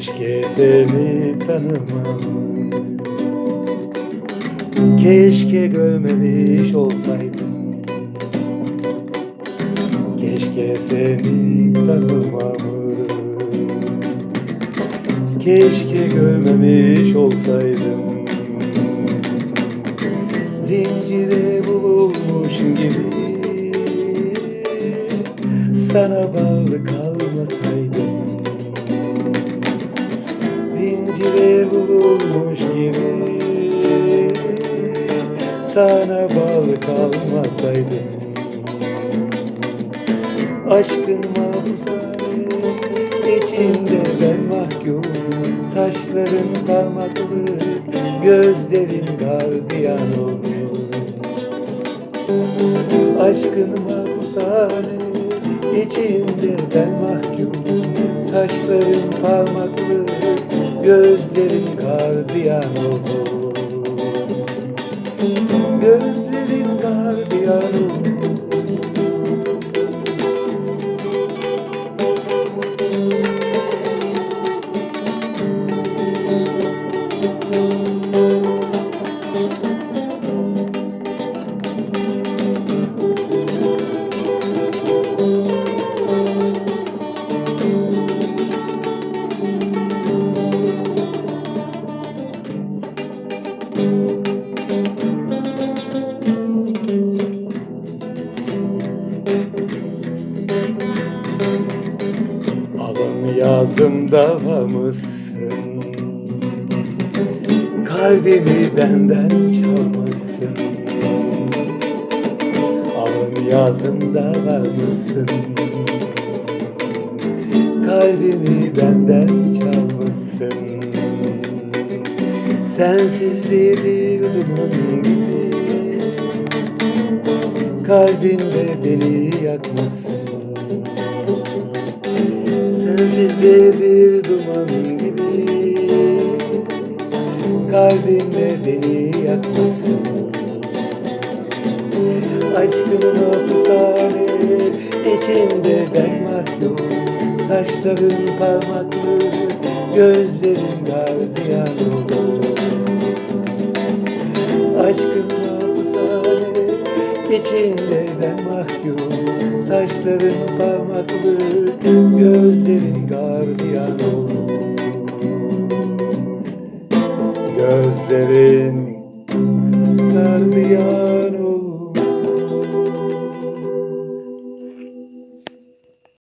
Keşke seni tanımam Keşke görmemiş olsaydım. Keşke seni tanımam Keşke görmemiş olsaydım. Zincire vurulmuş gibi Sana bağlı kalmasaydım Zincire vurulmuş gibi. Sana bağlı kalmasaydım. Aşkın mahpushane içinde ben mahkum. Saçların parmaklık gözlerin gardiyan oluyor Aşkın mahpushane içinde ben mahkum. Saçların parmaklık gözlerin gardiyan oluyor Alım yazımda mısın? Kalbimi benden çalmışsın Alım yazımda mısın? Kalbimi benden çalmışsın Sensizliği bir duman gibi Kalbinde beni yakmışsın Sensizliğe bir duman gibi. Kalbimde beni yakmışsın Aşkının hapishane içinde ben mahkum Saçların parmaklı gözlerin gardiyan Aşkın hapishane içinde ben mahkum Saçların parmaklı Gözlerin gardiyan olur Gözlerin gardiyan